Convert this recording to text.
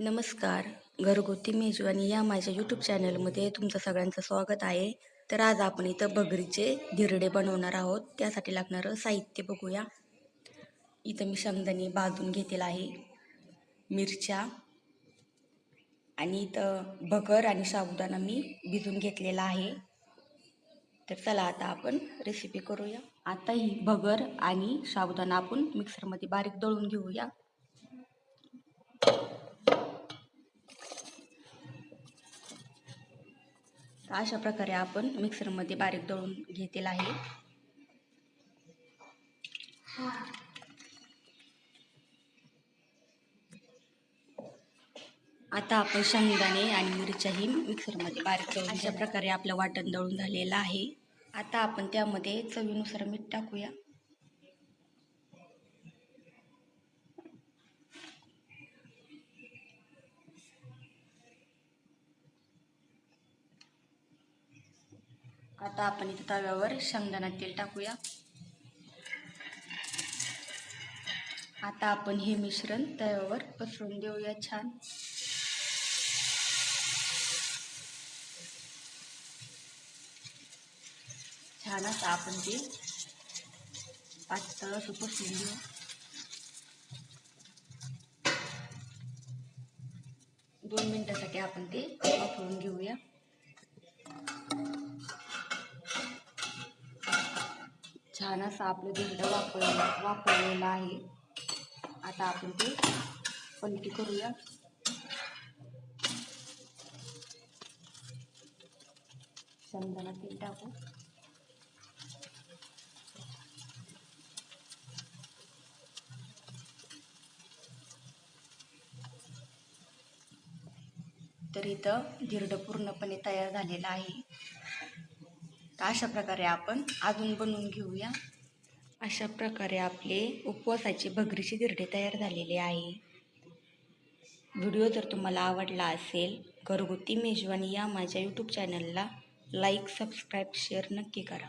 नमस्कार घरगुती मेजवानी या माझ्या यूट्यूब चॅनलमध्ये तुमचं सगळ्यांचं स्वागत आहे. तर आज आपण इथं बगरीचे धिरडे बनवणार आहोत. त्यासाठी लागणारं साहित्य बघूया. इथं मी शेंगदाणे भाजून घेतलेला आहे मिरच्या आणि इथं भगर आणि साबुदाणा मी भिजून घेतलेला आहे. तर चला आता आपण रेसिपी करूया. आता ही भगर आणि साबुदाणा आपण मिक्सरमध्ये बारीक दळून घेऊया. तर अशा प्रकारे आपण मिक्सरमध्ये बारीक दळून घेतील आहे. आता आपण शेंगदाणे आणि मिरच्याही मिक्सरमध्ये बारीक दळून अशा प्रकारे आपलं वाटण दळून झालेलं आहे. आता आपण त्यामध्ये चवीनुसार मीठ टाकूया. आता आपण इथं तव्यावर शेंगदाणा तेल टाकूया. आता आपण हे मिश्रण तव्यावर पसरून देऊया छान. छान आता आपण ते पातळ असं पसरून देऊ. दोन मिनटासाठी आपण ते वापरून घेऊया. छान असं आपलं धिरडं वापर वापरलेलं आहे. आता आपण ते पलटी करूया. शेंगदाणा तेल टाकू. तर इथं धिरडं पूर्णपणे तयार झालेलं आहे. तर अशा प्रकारे आपण अजून बनवून घेऊया. अशा प्रकारे आपले उपवासाचे भगरीचे धिरडे तयार झालेले आहे. व्हिडिओ जर तुम्हाला आवडला असेल घरगुती मेजवानी या माझ्या यूट्यूब चॅनलला लाईक सबस्क्राईब शेअर नक्की करा.